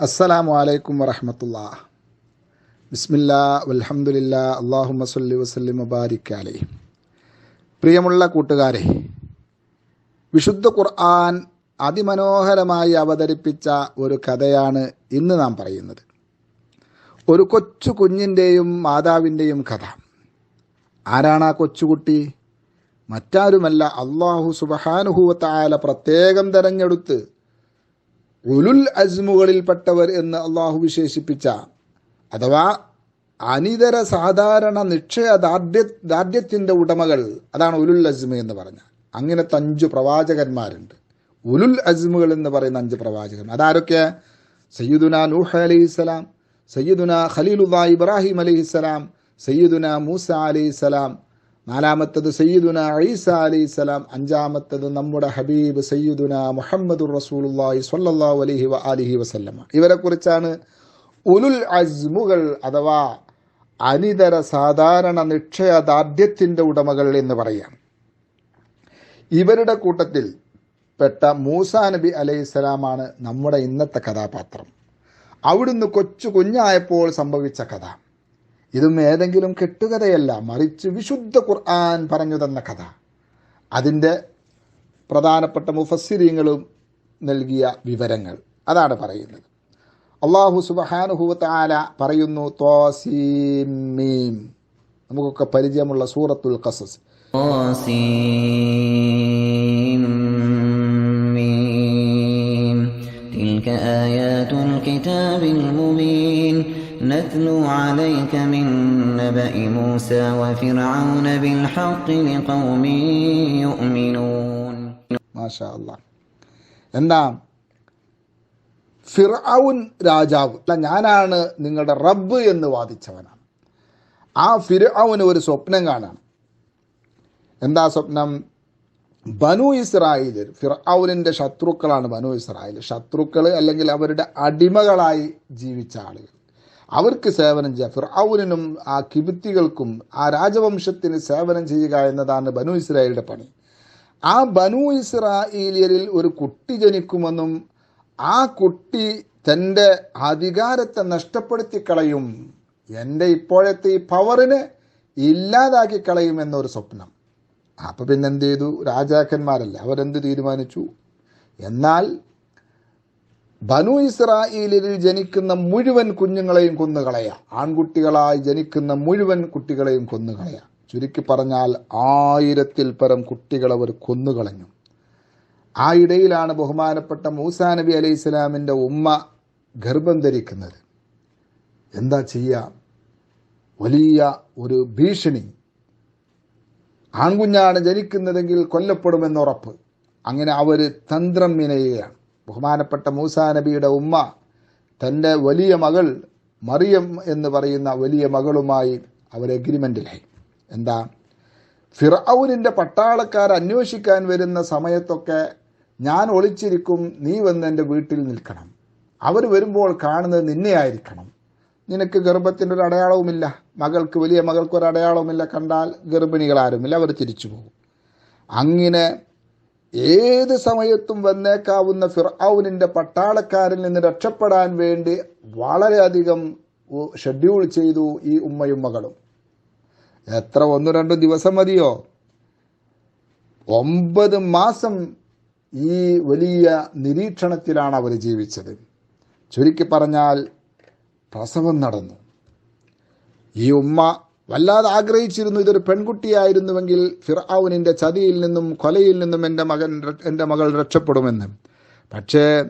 അസ്സലാമു അലൈക്കും വറഹമത്തുള്ള. ബിസ്മില്ല വൽഹംദുലില്ലാ അള്ളാഹു മസല്ലി വസല്ലിം മുബാരിക്കാലി പ്രിയമുള്ള കൂട്ടുകാരെ വിശുദ്ധ ഖുർആൻ അതിമനോഹരമായി അവതരിപ്പിച്ച ഒരു കഥയാണ് ഇന്ന് നാം പറയുന്നത്. ഒരു കൊച്ചു കുഞ്ഞിന്റെയും മാതാവിന്റെയും കഥ. ആരാണ് ആ കൊച്ചുകുട്ടി? മറ്റാരുമല്ല അള്ളാഹു സുബഹാനുഹൂവത്തായാല പ്രത്യേകം തെരഞ്ഞെടുത്ത് ഉലുൽ അസ്മുകളിൽപ്പെട്ടവർ എന്ന് അള്ളാഹു വിശേഷിപ്പിച്ച അഥവാ അനിതര സാധാരണ നിക്ഷയ ദാർഢ്യ ദാർഢ്യത്തിന്റെ ഉടമകൾ അതാണ് ഉലുൽ അസ്മ എന്ന് പറഞ്ഞ അങ്ങനത്തെ അഞ്ച് പ്രവാചകന്മാരുണ്ട്. ഉലുൽ അസ്മുകൾ എന്ന് പറയുന്ന അഞ്ച് പ്രവാചകൻ അതാരൊക്കെ? സയ്യിദുന നൂഹ് അലൈഹിസ്സലാം സയ്യിദുന ഖലീലുല്ലാ ഇബ്രാഹിം അലൈഹിസ്സലാം സയ്യിദുന മൂസ അലൈഹിസ്സലാം നാലാമത്തത് സയ്യിദുന ഈസ അലൈഹിസ്സലാം അഞ്ചാമത്തത് നമ്മുടെ ഹബീബ് സയ്യിദുന മുഹമ്മദുർ റസൂലുള്ളാഹി സ്വല്ലല്ലാഹു അലൈഹി വ അലിഹി വസല്ലമ. ഇവരെ കുറിച്ചാണ് ഉലുൽ അസ്മുകൾ അഥവാ അനിതര സാധാരണ നിക്ഷയദാർഢ്യത്തിന്റെ ഉടമകൾ എന്ന് പറയാം ഇവരുടെ കൂട്ടത്തിൽ പെട്ട മൂസ നബി അലൈഹി സ്വലാമാണ് നമ്മുടെ ഇന്നത്തെ കഥാപാത്രം. അവിടുന്ന് കൊച്ചു കുഞ്ഞായപ്പോൾ സംഭവിച്ച കഥ. ഇതും ഏതെങ്കിലും കെട്ടുകഥയല്ല മറിച്ച് വിശുദ്ധ ഖുർആൻ പറഞ്ഞു തന്ന കഥ അതിൻ്റെ പ്രധാനപ്പെട്ട മുഫസ്സിരിങ്ങളും നൽകിയ വിവരങ്ങൾ അതാണ് പറയുന്നത് അള്ളാഹു സുബഹാനുഹുവത്താല പറയുന്നു തോസീമീം നമുക്കൊക്കെ പരിചയമുള്ള സൂറത്തുൽ ഖസസ് طاسيم تلك آيات الكتاب المبين نتلو عليك من نبأ موسى وفرعون بالحق لقوم يؤمنون മാഷാ അല്ലാ എന്താ ഫിർഔൻ രാജാവ് അല്ല ഞാനാണ് നിങ്ങളുടെ റബ്ബ് എന്ന് വാദിച്ചവനാണ് ആ ഫിർഔന് ഒരു സ്വപ്നം കാണാണ് എന്താ സ്വപ്നം ബനു ഇസ്രായേലിൽ ഫിർഔനിൻ്റെ ശത്രുക്കളാണ് ബനു ഇസ്രായേൽ ശത്രുക്കൾ അല്ലെങ്കിൽ അവരുടെ അടിമകളായി ജീവിച്ച ആളുകൾ അവർക്ക് സേവനം ചെയ്യുക. ഫിർഔനിനും ആ കിബിത്തികൾക്കും ആ രാജവംശത്തിന് സേവനം ചെയ്യുക എന്നതാണ് ബനു ഇസ്രായേലിന്റെ പണി. ആ ബനു ഇസ്രായേലിയരിൽ ഒരു കുട്ടി ജനിക്കുമെന്നും ആ കുട്ടി തന്റെ അധികാരത്തെ നഷ്ടപ്പെടുത്തി കളയും എന്റെ ഇപ്പോഴത്തെ ഈ പവറിനെ ഇല്ലാതാക്കി കളയും എന്നൊരു സ്വപ്നം. അപ്പോൾ പിന്നെ എന്ത് ചെയ്തു? രാജാക്കന്മാരല്ലേ അവരെന്ത് തീരുമാനിച്ചു? എന്നാൽ ബനു ഇസ്രായേലിൽ ജനിക്കുന്ന മുഴുവൻ കുഞ്ഞുങ്ങളെയും കൊന്നുകളയാ. ആൺകുട്ടികളായി ജനിക്കുന്ന മുഴുവൻ കുട്ടികളെയും കൊന്നുകളയാ. ചുരുക്കി പറഞ്ഞാൽ ആയിരത്തിൽ പരം കുട്ടികൾ അവർ കൊന്നുകളഞ്ഞു. ആ ഇടയിലാണ് ബഹുമാനപ്പെട്ട മൂസാ നബി അലൈഹി ഇസ്ലാമിന്റെ ഉമ്മ ഗർഭം ധരിക്കുന്നത്. എന്താ ചെയ്യുക വലിയ ഒരു ഭീഷണി. ആൺകുഞ്ഞാണ് ജനിക്കുന്നതെങ്കിൽ കൊല്ലപ്പെടുമെന്നുറപ്പ് അങ്ങനെ അവർ തന്ത്രം മിനയുകയാണ്. ബഹുമാനപ്പെട്ട മൂസാ നബിയുടെ ഉമ്മ തന്റെ വലിയ മകൾ മറിയം എന്ന് പറയുന്ന വലിയ മകളുമായി അവർ എഗ്രിമെന്റിലായി എന്താ? ഫിറൌനിന്റെ പട്ടാളക്കാർ അന്വേഷിക്കാൻ വരുന്ന സമയത്തൊക്കെ ഞാൻ ഒളിച്ചിരിക്കും നീ വന്ന് എന്റെ വീട്ടിൽ നിൽക്കണം. അവർ വരുമ്പോൾ കാണുന്നത് നിന്നെയായിരിക്കണം നിനക്ക് ഗർഭത്തിന്റെ ഒരു അടയാളവുമില്ല. മകൾക്ക് വലിയ മകൾക്ക് ഒരു അടയാളവുമില്ല. കണ്ടാൽ ഗർഭിണികളാരുമില്ല. അവർ തിരിച്ചു പോകും. അങ്ങനെ ഏത് സമയത്തും വന്നേക്കാവുന്ന ഫിർഔനിന്റെ പട്ടാളക്കാരിൽ നിന്ന് രക്ഷപ്പെടാൻ വേണ്ടി വളരെയധികം ഷെഡ്യൂൾ ചെയ്തു ഈ ഉമ്മയും മകളും. എത്ര ഒന്നു രണ്ടു ദിവസം മതിയോ? ഒമ്പത് മാസം ഈ വലിയ നിരീക്ഷണത്തിലാണ് അവർ ജീവിച്ചത്. ചുരുക്കി പറഞ്ഞാൽ പ്രസവം നടന്നു. ഈ ഉമ്മ വല്ലാതെ ആഗ്രഹിച്ചിരുന്നു ഇതൊരു പെൺകുട്ടിയായിരുന്നുവെങ്കിൽ ഫിർആൌനിന്റെ ചതിയിൽ നിന്നും കൊലയിൽ നിന്നും എന്റെ മകൻ എന്റെ മകൾ രക്ഷപ്പെടുമെന്ന്. പക്ഷേ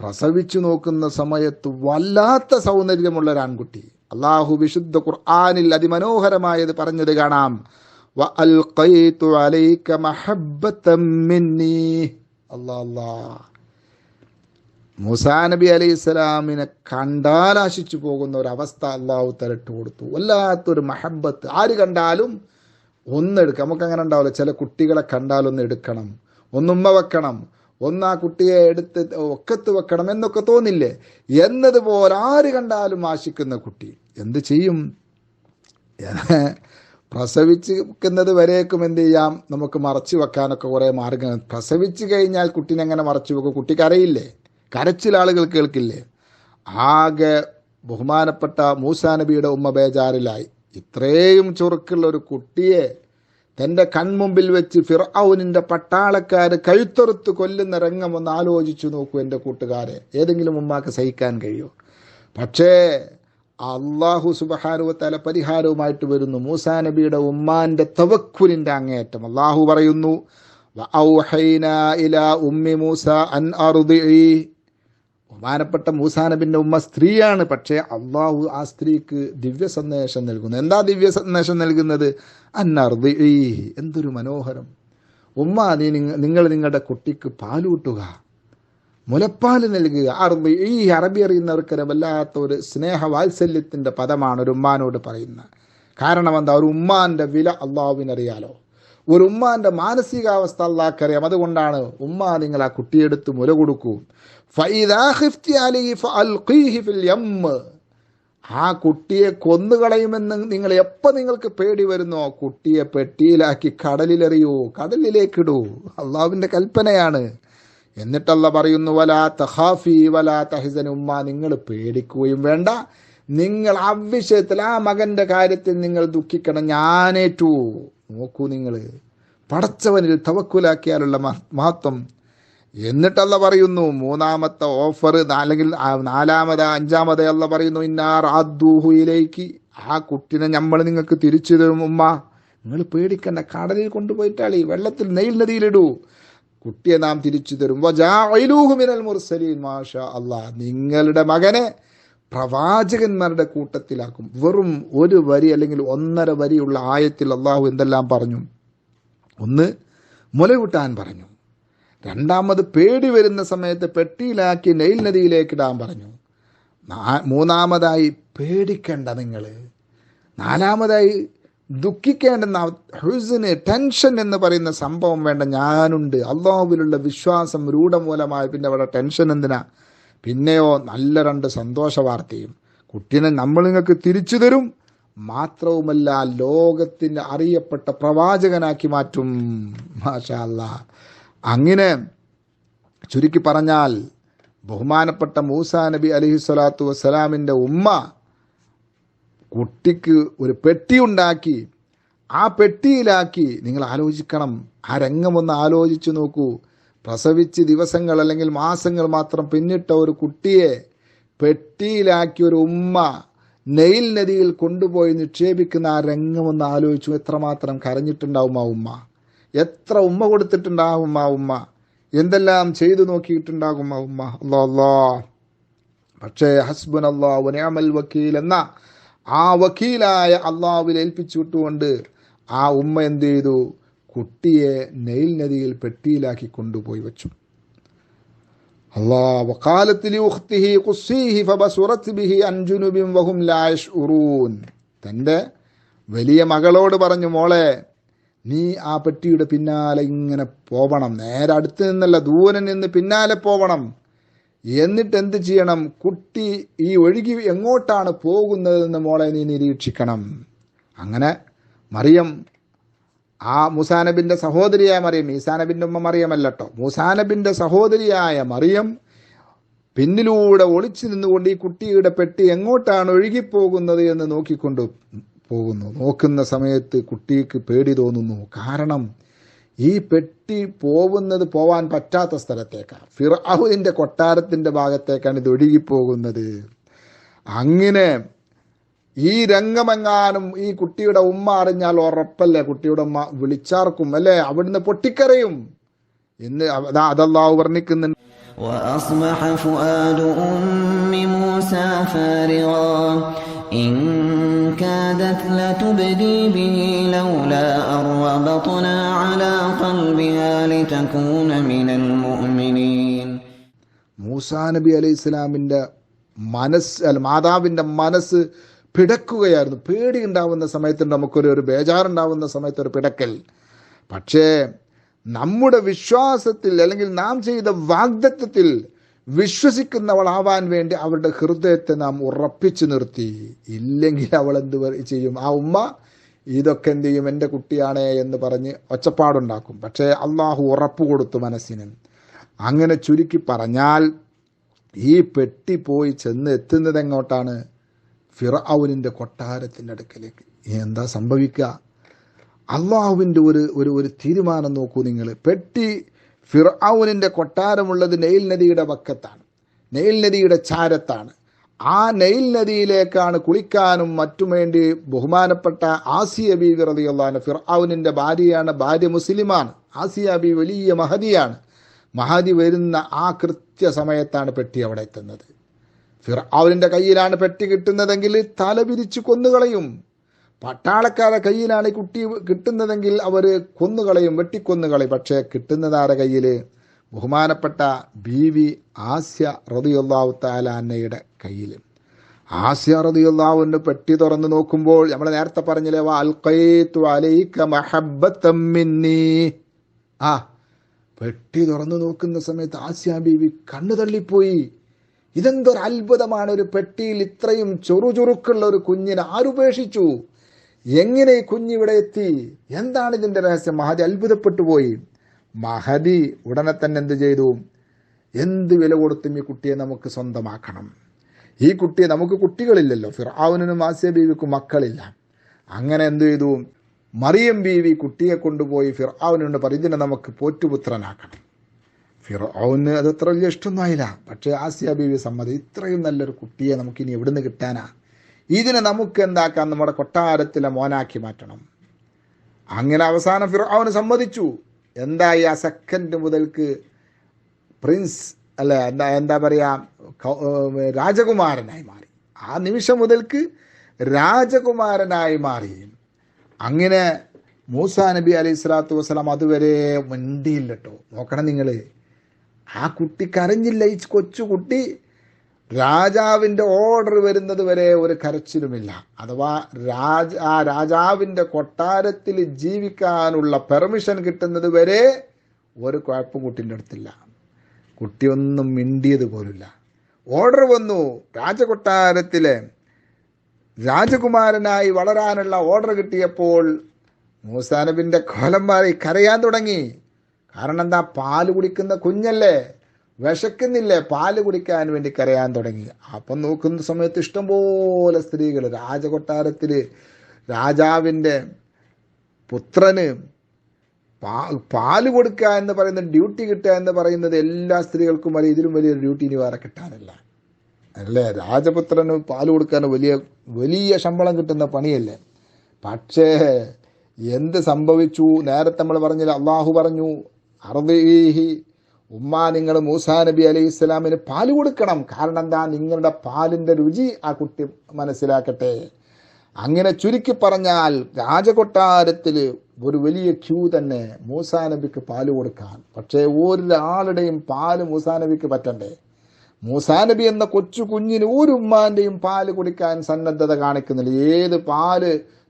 പ്രസവിച്ചു നോക്കുന്ന സമയത്ത് വല്ലാത്ത സൗന്ദര്യമുള്ള ഒരു ആൺകുട്ടി അള്ളാഹു വിശുദ്ധ ഖുർആാനിൽ അതിമനോഹരമായത് പറഞ്ഞത് കാണാം. അല്ലാ അല്ലാ. മൂസാ നബി അലൈഹി സ്വലാമിനെ കണ്ടാൽ ആശിച്ചു പോകുന്ന ഒരു അവസ്ഥ അള്ളാഹു തരട്ട് കൊടുത്തു. വല്ലാത്തൊരു മഹബത്ത്. ആര് കണ്ടാലും ഒന്നെടുക്കാം നമുക്ക് അങ്ങനെ ഉണ്ടാവില്ല. ചില കുട്ടികളെ കണ്ടാൽ ഒന്ന് എടുക്കണം. ഒന്നുമ്മ വെക്കണം. ഒന്ന് ആ കുട്ടിയെ എടുത്ത് ഒക്കത്ത് വെക്കണം എന്നൊക്കെ തോന്നില്ലേ? എന്നതുപോലെ ആര് കണ്ടാലും ആശിക്കുന്ന കുട്ടി. എന്ത് ചെയ്യും? പ്രസവിച്ചിരിക്കുന്നത് വരേക്കും എന്ത് ചെയ്യാം? നമുക്ക് മറച്ചു വെക്കാനൊക്കെ കുറേ മാർഗം പ്രസവിച്ചു കഴിഞ്ഞാൽ കുട്ടീനെ എങ്ങനെ മറച്ചു വെക്കും? കുട്ടിക്ക് അറിയില്ലേ? കരച്ചിൽ ആളുകൾ കേൾക്കില്ലേ? ആകെ ബഹുമാനപ്പെട്ട മൂസാ നബിയുടെ ഉമ്മ ബേജാറിലായി. ഇത്രയും ചുറുക്കുള്ള ഒരു കുട്ടിയെ തന്റെ കൺമുമ്പിൽ വെച്ച് ഫിർഔനിന്റെ പട്ടാളക്കാർ കഴുത്തെറുത്ത് കൊല്ലുന്ന രംഗം ഒന്ന് ആലോചിച്ചു നോക്കൂ എന്റെ കൂട്ടുകാരെ. ഏതെങ്കിലും ഉമ്മാക്ക് സഹിക്കാൻ കഴിയുമോ പക്ഷേ അള്ളാഹു സുബഹാനുവത്തല പരിഹാരവുമായിട്ട് വരുന്നു മൂസാ നബിയുടെ ഉമ്മാന്റെ തവക്കുലിന്റെ അങ്ങേയറ്റം. അള്ളാഹു പറയുന്നു "വഅൗഹൈനാ ഇലാ ഉമ്മി മൂസ അൻ അർദിഇ." ബഹുമാനപ്പെട്ട മൂസാ നബിന്റെ ഉമ്മ സ്ത്രീയാണ്. പക്ഷേ അള്ളാഹു ആ സ്ത്രീക്ക് ദിവ്യ സന്ദേശം നൽകുന്നു. എന്താ ദിവ്യ സന്ദേശം നൽകുന്നത്? അന്നർദി എന്തൊരു മനോഹരം. ഉമ്മ നീ നിങ്ങൾ നിങ്ങളുടെ കുട്ടിക്ക് പാലൂട്ടുക. മുലപ്പാൽ നൽകുക. അറബി ഈ അറബി അറിയുന്നവർക്ക് വല്ലാത്ത ഒരു സ്നേഹ വാത്സല്യത്തിന്റെ പദമാണ് ഒരു ഉമ്മാനോട് പറയുന്നത്. കാരണം എന്താ? ഒരു ഉമ്മാന്റെ വില അള്ളാഹുവിനറിയാലോ? ഒരു ഉമ്മാന്റെ മാനസികാവസ്ഥ അള്ളാഹ്ക്കറിയാം അതുകൊണ്ടാണ് ഉമ്മ നിങ്ങൾ ആ കുട്ടിയെടുത്ത് മുല കൊടുക്കൂ. ആ കുട്ടിയെ കൊന്നുകളയുമെന്ന് നിങ്ങൾ എപ്പോൾ നിങ്ങൾക്ക് പേടി വരുന്നോ? കുട്ടിയെ പെട്ടിയിലാക്കി കടലിലെറിയൂ കടലിലേക്കിടൂ. അള്ളാവിന്റെ കൽപ്പനയാണ്. എന്നിട്ടല്ല പറയുന്നു വലാ തഹാഫി വലാ തഹിസൻ. ഉമ്മ നിങ്ങൾ പേടിക്കുകയും വേണ്ട. നിങ്ങൾ ആ വിഷയത്തിൽ ആ മകന്റെ കാര്യത്തിൽ നിങ്ങൾ ദുഃഖിക്കണം. ഞാനേറ്റു. നോക്കൂ നിങ്ങൾ പടച്ചവനിൽ തവക്കുലാക്കിയാലുള്ള മഹ- മഹത്വം. എന്നിട്ടല്ല പറയുന്നു മൂന്നാമത്തെ ഓഫർ അല്ലെങ്കിൽ നാലാമത് അഞ്ചാമത് അല്ല പറയുന്നു ഇന്നാർ ആദ്ദൂഹുയിലേക്ക് ആ കുട്ടിനെ നമ്മൾ നിങ്ങൾക്ക് തിരിച്ചു തരും ഉമ്മ. നിങ്ങൾ പേടിക്കണ്ട കടലിൽ കൊണ്ടുപോയിട്ടാളി വെള്ളത്തിൽ നെയിൽ നദിയിലിടൂ. കുട്ടിയെ നാം തിരിച്ചു തരും. മിനൽ മുർസലീൻ മാഷാ അല്ലാ നിങ്ങളുടെ മകനെ പ്രവാചകന്മാരുടെ കൂട്ടത്തിലാക്കും. വെറും ഒരു വരി അല്ലെങ്കിൽ ഒന്നര വരിയുള്ള ആയത്തിൽ അള്ളാഹു എന്തെല്ലാം പറഞ്ഞു? ഒന്ന് മുലകൂട്ടാൻ പറഞ്ഞു. രണ്ടാമത് പേടി വരുന്ന സമയത്ത് പെട്ടിയിലാക്കി നെയിൽ നദിയിലേക്ക് ഇടാൻ പറഞ്ഞു. മൂന്നാമതായി പേടിക്കേണ്ട നിങ്ങൾ. നാലാമതായി ദുഃഖിക്കേണ്ടെന്ന ഹുസിന് ടെൻഷൻ എന്ന് പറയുന്ന സംഭവം വേണ്ട ഞാനുണ്ട്. അള്ളാഹുവിലുള്ള വിശ്വാസം രൂഢമൂലമായ പിന്നെ അവിടെ ടെൻഷൻ എന്തിനാ? പിന്നെയോ നല്ല രണ്ട് സന്തോഷ വാർത്തയും. കുട്ടീനെ നമ്മൾ നിങ്ങൾക്ക് തിരിച്ചു തരും. മാത്രവുമല്ല ലോകത്തിന് അറിയപ്പെട്ട പ്രവാചകനാക്കി മാറ്റും. മാഷാ അല്ലാ അങ്ങനെ ചുരുക്കി പറഞ്ഞാൽ ബഹുമാനപ്പെട്ട മൂസാ നബി അലഹി സ്വലാത്തു വസ്സലാമിന്റെ ഉമ്മ കുട്ടിക്ക് ഒരു പെട്ടി ഉണ്ടാക്കി. ആ പെട്ടിയിലാക്കി നിങ്ങൾ ആലോചിക്കണം. ആ രംഗം ഒന്ന് ആലോചിച്ചു നോക്കൂ. പ്രസവിച്ച് ദിവസങ്ങൾ അല്ലെങ്കിൽ മാസങ്ങൾ മാത്രം പിന്നിട്ട ഒരു കുട്ടിയെ പെട്ടിയിലാക്കി ഒരു ഉമ്മ നെയിൽ നദിയിൽ കൊണ്ടുപോയി നിക്ഷേപിക്കുന്ന ആ രംഗം ഒന്ന് ആലോചിച്ചു. എത്രമാത്രം കരഞ്ഞിട്ടുണ്ടാവും ആ ഉമ്മ? എത്ര ഉമ്മ കൊടുത്തിട്ടുണ്ടാവും ആ ഉമ്മ? എന്തെല്ലാം ചെയ്തു നോക്കിയിട്ടുണ്ടാകും ആ ഉമ്മ? അല്ലോ അല്ലോ പക്ഷേ ഹസ്ബൻ അള്ളാഹു നിഅമൽ വക്കീൽ എന്ന ആ വക്കീലായ അള്ളാഹുവിൽ ഏൽപ്പിച്ചു വിട്ടുകൊണ്ട് ആ ഉമ്മ എന്ത് ചെയ്തു? കുട്ടിയെ നെയിൽ നദിയിൽ പെട്ടിയിലാക്കി കൊണ്ടുപോയി വെച്ചു. തന്റെ വലിയ മകളോട് പറഞ്ഞു മോളെ നീ ആ പെട്ടിയുടെ പിന്നാലെ ഇങ്ങനെ പോവണം. നേരെ അടുത്ത് നിന്നല്ല ദൂരെ നിന്ന് പിന്നാലെ പോവണം. എന്നിട്ട് എന്ത് ചെയ്യണം? കുട്ടി ഈ ഒഴുകി എങ്ങോട്ടാണ് പോകുന്നതെന്ന് മോളെ നീ നിരീക്ഷിക്കണം. അങ്ങനെ മറിയം ആ മുസാനബിന്റെ സഹോദരിയായ മറിയം ഈസാനബിന്റെ ഉമ്മ മറിയമല്ലട്ടോ. മുസാനബിന്റെ സഹോദരിയായ മറിയം പിന്നിലൂടെ ഒളിച്ചു നിന്നുകൊണ്ട് ഈ കുട്ടിയുടെ പെട്ടി എങ്ങോട്ടാണ് ഒഴുകിപ്പോകുന്നത് എന്ന് നോക്കിക്കൊണ്ട് പോകുന്നു. നോക്കുന്ന സമയത്ത് കുട്ടിക്ക് പേടി തോന്നുന്നു. കാരണം ഈ പെട്ടി പോകുന്നത് പോവാൻ പറ്റാത്ത സ്ഥലത്തേക്കാണ് ഫിറാഹുവിന്റെ കൊട്ടാരത്തിന്റെ ഭാഗത്തേക്കാണ് ഇത് ഒഴുകിപ്പോകുന്നത്. അങ്ങനെ ഈ രംഗമെങ്ങാനും ഈ കുട്ടിയുടെ ഉമ്മ അറിഞ്ഞാൽ ഉറപ്പല്ലേ കുട്ടിയുടെ ഉമ്മ വിളിച്ചാർക്കും അല്ലേ അവിടുന്ന് പൊട്ടിക്കരയും എന്ന് അതാ അതല്ലാഹു വർണ്ണിക്കുന്നുണ്ട് وأصبح فؤاد أم موسى فارغا إن كادت لتبدي به لولا أن ربطنا على قلبها لتكون من المؤمنين മൂസാ നബി അലൈഹി ഇസ്ലാമിൻ്റെ മനസ്സ് അല്ല മാതാവിൻ്റെ മനസ്സ് പിടക്കുകയായിരുന്നു. പേടി ഉണ്ടാവുന്ന സമയത്ത് നമുക്കൊരു ഒരു ബേജാറുണ്ടാവുന്ന സമയത്ത് ഒരു പിടക്കൽ. പക്ഷേ നമ്മുടെ വിശ്വാസത്തിൽ അല്ലെങ്കിൽ നാം ചെയ്ത വാഗ്ദത്വത്തിൽ വിശ്വസിക്കുന്നവളാവാൻ വേണ്ടി അവളുടെ ഹൃദയത്തെ നാം ഉറപ്പിച്ചു നിർത്തി. ഇല്ലെങ്കിൽ അവൾ എന്ത് ചെയ്യും? ആ ഉമ്മ ഇതൊക്കെ എന്ത് ചെയ്യും? എന്റെ കുട്ടിയാണേ എന്ന് പറഞ്ഞ് ഒച്ചപ്പാടുണ്ടാക്കും. പക്ഷേ അള്ളാഹു ഉറപ്പ് കൊടുത്തു മനസ്സിന്. അങ്ങനെ ചുരുക്കി പറഞ്ഞാൽ ഈ പെട്ടി പോയി ചെന്ന് എത്തുന്നത് എങ്ങോട്ടാണ് ഫിറൌനിന്റെ കൊട്ടാരത്തിന്റെ അടുക്കലേക്ക്. എന്താ സംഭവിക്കുക? അള്ളാഹുവിന്റെ ഒരു ഒരു ഒരു തീരുമാനം നോക്കൂ നിങ്ങൾ. പെട്ടി ഫിറാവുനിന്റെ കൊട്ടാരമുള്ളത് നെയിൽ നദിയുടെ പക്കത്താണ് നെയിൽ നദിയുടെ ചാരത്താണ്. ആ നെയിൽ നദിയിലേക്കാണ് കുളിക്കാനും മറ്റും വേണ്ടി ബഹുമാനപ്പെട്ട ആസിയ ബി വിറതിയുള്ളതാണ് ഫിറാവുനിന്റെ ഭാര്യയാണ് ഭാര്യ മുസ്ലിമാണ്. ആസിയ ബി വലിയ മഹതിയാണ്. മഹതി വരുന്ന ആ കൃത്യ സമയത്താണ് പെട്ടി അവിടെ എത്തുന്നത്. ഫിറൌനിന്റെ കയ്യിലാണ് പെട്ടി കിട്ടുന്നതെങ്കിൽ തല വിരിച്ച് കൊന്നുകളയും. പട്ടാളക്കാരെ കയ്യിലാണ് കുട്ടി കിട്ടുന്നതെങ്കിൽ അവർ കൊന്നുകളയും വെട്ടിക്കൊന്നുകളയും. പക്ഷേ കിട്ടുന്നതാരെ കയ്യിൽ ബഹുമാനപ്പെട്ട ബീവി ആസ്യ റതിയുള്ളാവു താലാന്നയുടെ കയ്യിൽ ആസ്യ റതിയുള്ളാഹുവിന്റെ പെട്ടി തുറന്ന് നോക്കുമ്പോൾ നമ്മൾ നേരത്തെ പറഞ്ഞില്ലേ വാ കൈത്തു അലൈക്ക മഹബത്തമ്മിന്നി മിന്നീ. ആ പെട്ടി തുറന്നു നോക്കുന്ന സമയത്ത് ആസ്യ ബീവി കണ്ണു തള്ളിപ്പോയി. ഇതെന്തൊരു അത്ഭുതമാണ് ഒരു പെട്ടിയിൽ ഇത്രയും ചൊറുചുറുക്കുള്ള ഒരു കുഞ്ഞിനെ ആരുപേക്ഷിച്ചു? എങ്ങനെ ഈ കുഞ്ഞിവിടെ എത്തി? എന്താണ് ഇതിന്റെ രഹസ്യം? മഹദി അത്ഭുതപ്പെട്ടു പോയി. മഹദി ഉടനെ തന്നെ എന്ത് ചെയ്തു? എന്ത് വില കൊടുത്തും ഈ കുട്ടിയെ നമുക്ക് സ്വന്തമാക്കണം. ഈ കുട്ടിയെ നമുക്ക് കുട്ടികളില്ലല്ലോ. ഫിറാവുനും ആസിയ ബീവിക്കും മക്കളില്ല. അങ്ങനെ എന്തു ചെയ്തു? മറിയം ബീവി കുട്ടിയെ കൊണ്ടുപോയി ഫിറാവുനോട് പറഞ്ഞു നമുക്ക് പോറ്റുപുത്രനാക്കണം. ഫിറോന് അത് അത്ര വലിയ ഇഷ്ടമൊന്നും ആയില്ല പക്ഷേ ആസിയ ബീവി സമ്മതി ഇത്രയും നല്ലൊരു കുട്ടിയെ നമുക്ക് ഇനി എവിടുന്ന് കിട്ടാനാ? ഇതിനെ നമുക്ക് എന്താക്കാം? നമ്മുടെ കൊട്ടാരത്തിലെ മോനാക്കി മാറ്റണം. അങ്ങനെ അവസാനം ഫിറോന് സമ്മതിച്ചു. എന്തായി ആ സെക്കൻഡ് മുതൽക്ക് പ്രിൻസ് അല്ല എന്താ എന്താ പറയുക രാജകുമാരനായി മാറി. ആ നിമിഷം മുതൽക്ക് രാജകുമാരനായി മാറി. അങ്ങനെ മൂസ നബി അലൈഹി സ്വലാത്തു വസ്സലാം അതുവരെ മിണ്ടിയില്ല കേട്ടോ നോക്കണം നിങ്ങൾ ആ കുട്ടി കരഞ്ഞില്ല ഈ കൊച്ചുകുട്ടി രാജാവിന്റെ ഓർഡർ വരുന്നത് വരെ ഒരു കരച്ചിലുമില്ല. അഥവാ രാജ ആ രാജാവിന്റെ കൊട്ടാരത്തിൽ ജീവിക്കാനുള്ള പെർമിഷൻ കിട്ടുന്നത് വരെ ഒരു കുഴപ്പം കുട്ടിന്റെ അടുത്തില്ല. കുട്ടിയൊന്നും മിണ്ടിയത് പോലില്ല. ഓർഡർ വന്നു. രാജകൊട്ടാരത്തിലെ രാജകുമാരനായി വളരാനുള്ള ഓർഡർ കിട്ടിയപ്പോൾ മൂസാനബിന്റെ കോലം മാറി കരയാൻ തുടങ്ങി. കാരണം എന്താ പാൽ കുടിക്കുന്ന കുഞ്ഞല്ലേ? വിശക്കുന്നില്ലേ? പാൽ കുടിക്കാൻ വേണ്ടി കരയാൻ തുടങ്ങി. അപ്പം നോക്കുന്ന സമയത്ത് ഇഷ്ടംപോലെ സ്ത്രീകൾ രാജകൊട്ടാരത്തിൽ രാജാവിന്റെ പുത്രന് പാ പാൽ കൊടുക്കുക എന്ന് പറയുന്ന ഡ്യൂട്ടി കിട്ടുക എന്ന് പറയുന്നത് എല്ലാ സ്ത്രീകൾക്കും വലിയ ഇതിലും വലിയൊരു ഡ്യൂട്ടി ഇനി വേറെ കിട്ടാനല്ല. അല്ലേ? രാജപുത്രന് പാൽ കൊടുക്കാൻ വലിയ വലിയ ശമ്പളം കിട്ടുന്ന പണിയല്ലേ? പക്ഷേ എന്ത് സംഭവിച്ചു? നേരത്തെ നമ്മൾ പറഞ്ഞില്ല അള്ളാഹു പറഞ്ഞു അറുതീഹി ഉമ്മ നിങ്ങൾ മൂസാ നബി അലൈഹി ഇസ്ലാമിന് പാൽ കൊടുക്കണം. കാരണം എന്താ നിങ്ങളുടെ പാലിന്റെ രുചി ആ കുട്ടി മനസ്സിലാക്കട്ടെ. അങ്ങനെ ചുരുക്കി പറഞ്ഞാൽ രാജകൊട്ടാരത്തിൽ ഒരു വലിയ ക്യൂ തന്നെ മൂസാ നബിക്ക് പാൽ കൊടുക്കാൻ. പക്ഷേ ഒരാളുടെയും പാൽ മൂസാ നബിക്ക് പറ്റണ്ടേ? മൂസാ നബി എന്ന കൊച്ചു കുഞ്ഞിന് ഒരു ഉമ്മാന്റെയും പാൽ കുടിക്കാൻ സന്നദ്ധത കാണിക്കുന്നില്ല. ഏത് പാൽ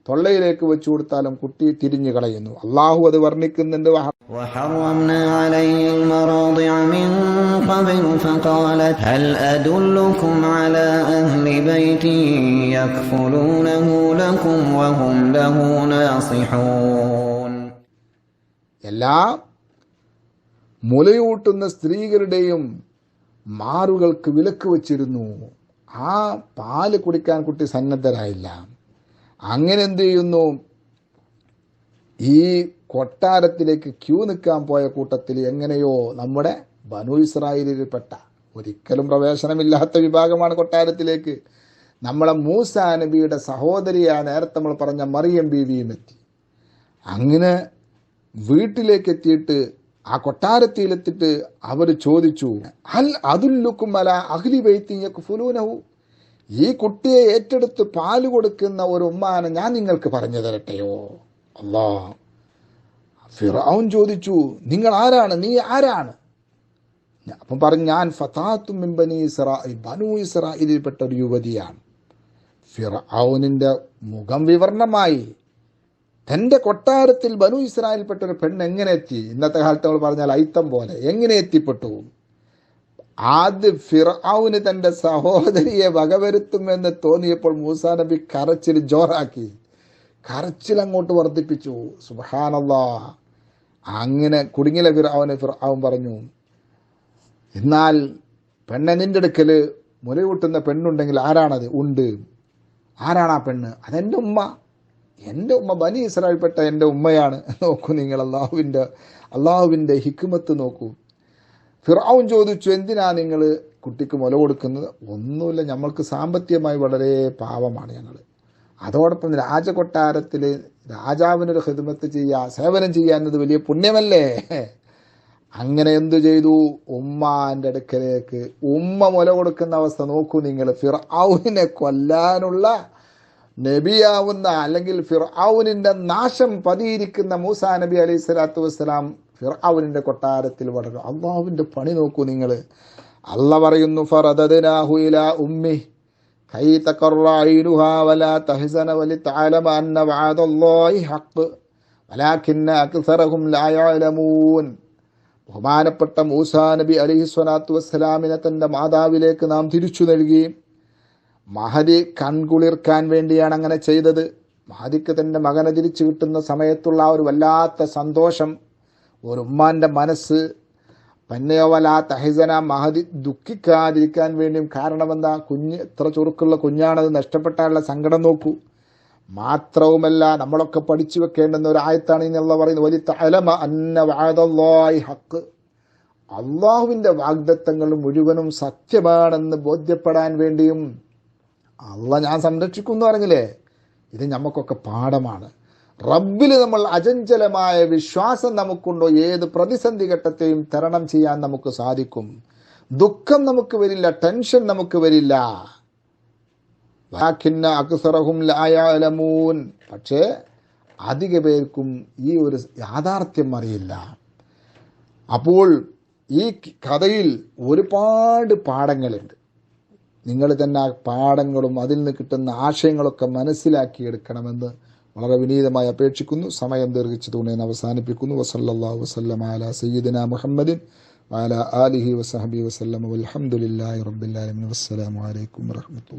തൊള്ളയിലേക്ക് വെച്ചു കൊടുത്താലും കുട്ടി തിരിഞ്ഞു കളയുന്നു. അള്ളാഹു അത് വർണിക്കുന്നുണ്ട്. എല്ലാ മുലയൂട്ടുന്ന സ്ത്രീകളുടെയും മാറുകൾക്ക് വിലക്ക് വച്ചിരുന്നു. ആ പാൽ കുടിക്കാൻ കുട്ടി സന്നദ്ധരായില്ല. അങ്ങനെ എന്ത് ചെയ്യുന്നു ഈ കൊട്ടാരത്തിലേക്ക് ക്യൂ നിൽക്കാൻ പോയ കൂട്ടത്തിൽ എങ്ങനെയോ നമ്മുടെ ബനു ഇസ്രായേലിൽപ്പെട്ട ഒരിക്കലും പ്രവേശനമില്ലാത്ത വിഭാഗമാണ് കൊട്ടാരത്തിലേക്ക്. നമ്മളെ മൂസ നബിയുടെ സഹോദരിയാണ് നേരത്തെ നമ്മൾ പറഞ്ഞ മറിയം ബീവിയും എത്തി. അങ്ങനെ വീട്ടിലേക്ക് എത്തിയിട്ട് ആ കൊട്ടാരത്തിലെത്തിയിട്ട് അവർ ചോദിച്ചു അൽ അതുല്ലുക്കും അല അഖിലി വൈത്തിയക്ക് ഫുലൂനഹു ഈ കുട്ടിയെ ഏറ്റെടുത്ത് പാൽ കൊടുക്കുന്ന ഒരു ഉമ്മാനെ ഞാൻ നിങ്ങൾക്ക് പറഞ്ഞു തരട്ടെയോ? അല്ലാ ഫിറാവുൻ ചോദിച്ചു നിങ്ങൾ ആരാണ്? നീ ആരാണ്? അപ്പം പറഞ്ഞു ഞാൻ ഫതാത്തു മിംബനി ഇസ്രായി ബനു ഒരു യുവതിയാണ്. ഫിറാവുനിന്റെ മുഖം വിവരണമായി തന്റെ കൊട്ടാരത്തിൽ ബനു ഇസ്രായേൽപ്പെട്ട ഒരു പെണ്ണ് എങ്ങനെ എത്തി? ഇന്നത്തെ കാലത്ത് നമ്മൾ പറഞ്ഞാൽ ഐത്തം പോലെ. എങ്ങനെ എത്തിപ്പെട്ടു? ആദ്യ ഫിറാവിന് തന്റെ സഹോദരിയെ വകവരുത്തുമെന്ന് തോന്നിയപ്പോൾ മൂസാ നബി കരച്ചിൽ ജോറാക്കി. കരച്ചിൽ അങ്ങോട്ട് വർദ്ധിപ്പിച്ചു. സുബാനല്ലാ അങ്ങനെ കുടുങ്ങില ഫിറൌന് ഫിറാവും പറഞ്ഞു എന്നാൽ പെണ്ണെ നിന്റെ അടുക്കൽ മുലയൂട്ടുന്ന പെണ്ണുണ്ടെങ്കിൽ ആരാണത്? ഉണ്ട്. ആരാണ് ആ പെണ്ണ്? അതെന്റെ ഉമ്മ. എന്റെ ഉമ്മ ബനി ഇസ്രായിൽപ്പെട്ട എന്റെ ഉമ്മയാണ്. നോക്കൂ നിങ്ങൾ അള്ളാഹുവിന്റെ അള്ളാഹുവിന്റെ ഹിക്കുമത്ത് നോക്കൂ. ഫിറാവും ചോദിച്ചു എന്തിനാ നിങ്ങൾ കുട്ടിക്ക് മുല കൊടുക്കുന്നത്? ഒന്നുമില്ല ഞമ്മൾക്ക് സാമ്പത്തികമായി വളരെ പാവമാണ് ഞങ്ങൾ അതോടൊപ്പം രാജകൊട്ടാരത്തിൽ രാജാവിനൊരു ഹിദ്മത്ത് ചെയ്യുക സേവനം ചെയ്യുക എന്നത് വലിയ പുണ്യമല്ലേ? അങ്ങനെ എന്തു ചെയ്തു? ഉമ്മാന്റെ അടുക്കലേക്ക് ഉമ്മ മുല കൊടുക്കുന്ന അവസ്ഥ നോക്കൂ നിങ്ങൾ ഫിർഔനെ കൊല്ലാനുള്ള നബിയാവുന്ന അല്ലെങ്കിൽ ഫിർഔനിന്റെ നാശം പതിയിരിക്കുന്ന മൂസാ നബി അലൈഹി സ്വലാത്തു വസ്സലാം ഫിർഔനിന്റെ കൊട്ടാരത്തിൽ വളരും. അള്ളാഹുവിന്റെ പണി നോക്കൂ നിങ്ങൾ അല്ല പറയുന്നു ഉമ്മി കൈ തഹ്സന ബഹുമാനപ്പെട്ട മൂസാ നബി അലൈഹി സ്വലാത്തു വസ്സലാമിനെ തന്റെ മാതാവിലേക്ക് നാം തിരിച്ചു നൽകി. മഹദി കൺകുളിർക്കാൻ വേണ്ടിയാണ് അങ്ങനെ ചെയ്തത്. മഹദിക്ക് തന്റെ മകനെ തിരിച്ചു കിട്ടുന്ന സമയത്തുള്ള ഒരു വല്ലാത്ത സന്തോഷം. ഒരു ഉമ്മാന്റെ മനസ്സ് പന്നയോവല തഹിസന മഹതി ദുഃഖിക്കാതിരിക്കാൻ വേണ്ടിയും കാരണമെന്താ? കുഞ്ഞ് ഇത്ര ചുറുക്കുള്ള കുഞ്ഞാണത് നഷ്ടപ്പെട്ടാലുള്ള സങ്കടം നോക്കൂ. മാത്രവുമല്ല നമ്മളൊക്കെ പഠിച്ചു വെക്കേണ്ടുന്ന ഒരു ആയത്താണ് എന്നുള്ള പറയുന്നത് വലിയ തലമ അന്ന വാദല്ലായി ഹക്ക് അള്ളാഹുവിന്റെ വാഗ്ദത്തങ്ങൾ മുഴുവനും സത്യമാണെന്ന് ബോധ്യപ്പെടാൻ വേണ്ടിയും അള്ള ഞാൻ സംരക്ഷിക്കും എന്ന് പറഞ്ഞില്ലേ ഇത് നമുക്കൊക്കെ പാഠമാണ്. റബ്ബിൽ നമ്മൾ അചഞ്ചലമായ വിശ്വാസം നമുക്കുണ്ടോ? ഏത് പ്രതിസന്ധി ഘട്ടത്തെയും തരണം ചെയ്യാൻ നമുക്ക് സാധിക്കും. ദുഃഖം നമുക്ക് വരില്ല ടെൻഷൻ നമുക്ക് വരില്ല. പക്ഷേ അധിക പേർക്കും ഈ ഒരു യാഥാർത്ഥ്യം അറിയില്ല. അപ്പോൾ ഈ കഥയിൽ ഒരുപാട് പാഠങ്ങളുണ്ട്. നിങ്ങൾ തന്നെ ആ പാഠങ്ങളും അതിൽ നിന്ന് കിട്ടുന്ന ആശയങ്ങളൊക്കെ മനസ്സിലാക്കിയെടുക്കണമെന്ന് വളരെ വിനീതമായി അപേക്ഷിക്കുന്നു. സമയം ദീർഘിച്ചതുകൊണ്ട് ഞാൻ അവസാനിപ്പിക്കുന്നു. വസല്ലാ വസ്ലം അല സയ്യിദിന മുഹമ്മദിൻ അല ആലിഹി വസഹബി വസ്ലം അലഹമുല്ലാ റബ്ബുലാലമിൻ വസ്സലാമലൈക്കും വാഹമത്തുള്ള